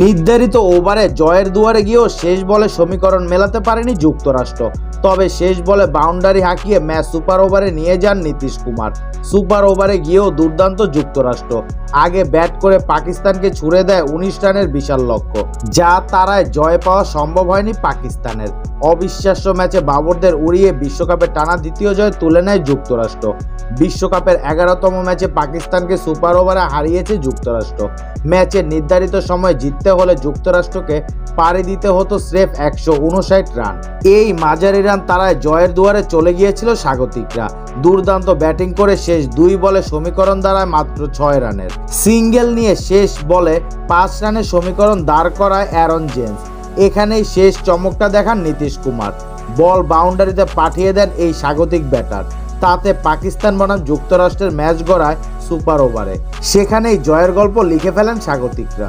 নির্ধারিত ওভারে জয়ের দুয়ারে গিয়েও শেষ বলে সমীকরণ মেলাতে পারেনি যুক্তরাষ্ট্র। তবে শেষ বলে বাউন্ডারি হাঁকিয়ে ম্যাচ সুপার ওভারে নিয়ে যান নীতিশ কুমার। সুপার ওভারে গিয়েও দুর্দান্ত যুক্তরাষ্ট্র। আগে ব্যাট করে পাকিস্তানকে ছুড়ে দেয় উনিশ রানের বিশাল লক্ষ্য। যা তারায় জয় পাওয়া সম্ভব হয়নি পাকিস্তানের। অবিশ্বাস্য ম্যাচে বাবরদের উড়িয়ে বিশ্বকাপের টানা দ্বিতীয় জয় তুলে নেয় যুক্তরাষ্ট্র। বিশ্বকাপের এগারোতম ম্যাচে পাকিস্তানকে সুপার ওভারে হারিয়েছে যুক্তরাষ্ট্র। ম্যাচে নির্ধারিত সময় জিততে হলে যুক্তরাষ্ট্রকে পাড়ি দিতে হতো স্রেফ একশো উনষাট রান। এই মাঝারি রান তারায় জয়ের দুয়ারে চলে গিয়েছিল স্বাগতিকরা। দুর্দান্ত ব্যাটিং করে শেষ দুই বলে সমীকরণ দাঁড়ায় মাত্র ছয় রানের। সিঙ্গেল নিয়ে শেষ বলে পাঁচ রানের সমীকরণ দাঁড় করায় অ্যারন জেমস। এখানেই শেষ চমকটা দেখান নীতিশ কুমার। বল বাউন্ডারিতে পাঠিয়ে দেন এই স্বাগতিক ব্যাটার। তাতে পাকিস্তান বনাম যুক্তরাষ্ট্রের ম্যাচ গড়ায় সুপার ওভারে। সেখানেই জয়ের গল্প লিখে ফেলেন স্বাগতিকরা।